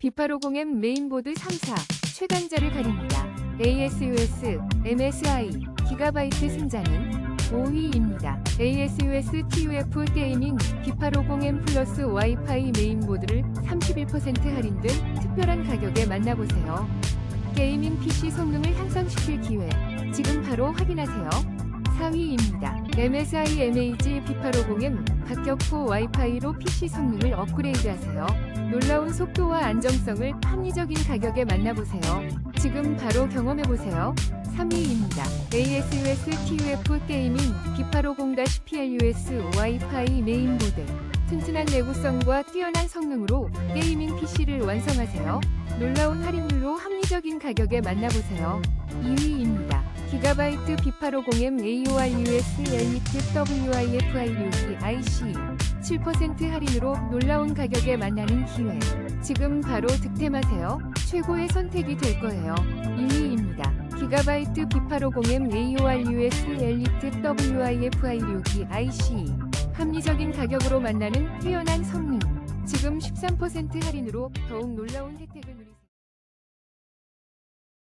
B850M 메인보드 3사 최강자를 가립니다. ASUS, MSI, 기가바이트 승자는 5위입니다. ASUS TUF 게이밍 B850M 플러스 와이파이 메인보드를 31% 할인된 특별한 가격에 만나보세요. 게이밍 PC 성능을 향상시킬 기회 지금 바로 확인하세요. 4위입니다. MSI MAG B850M 박격포 와이파이로 PC 성능을 업그레이드하세요. 놀라운 속도와 안정성을 합리적인 가격에 만나보세요. 지금 바로 경험해보세요. 3위입니다. ASUS TUF 게이밍 B850-PLUS 와이파이 메인보드 튼튼한 내구성과 뛰어난 성능으로 게이밍 PC를 완성하세요. 놀라운 할인율로 합리적인 가격에 만나보세요. 2위입니다. 기가바이트 B850M AORUS 엘리트 WIFI6 IC 7% 할인으로 놀라운 가격에 만나는 기회. 지금 바로 득템하세요. 최고의 선택이 될 거예요. 1위입니다. 기가바이트 B850M AORUS 엘리트 WIFI6 IC 합리적인 가격으로 만나는 뛰어난 성능. 지금 13% 할인으로 더욱 놀라운 혜택을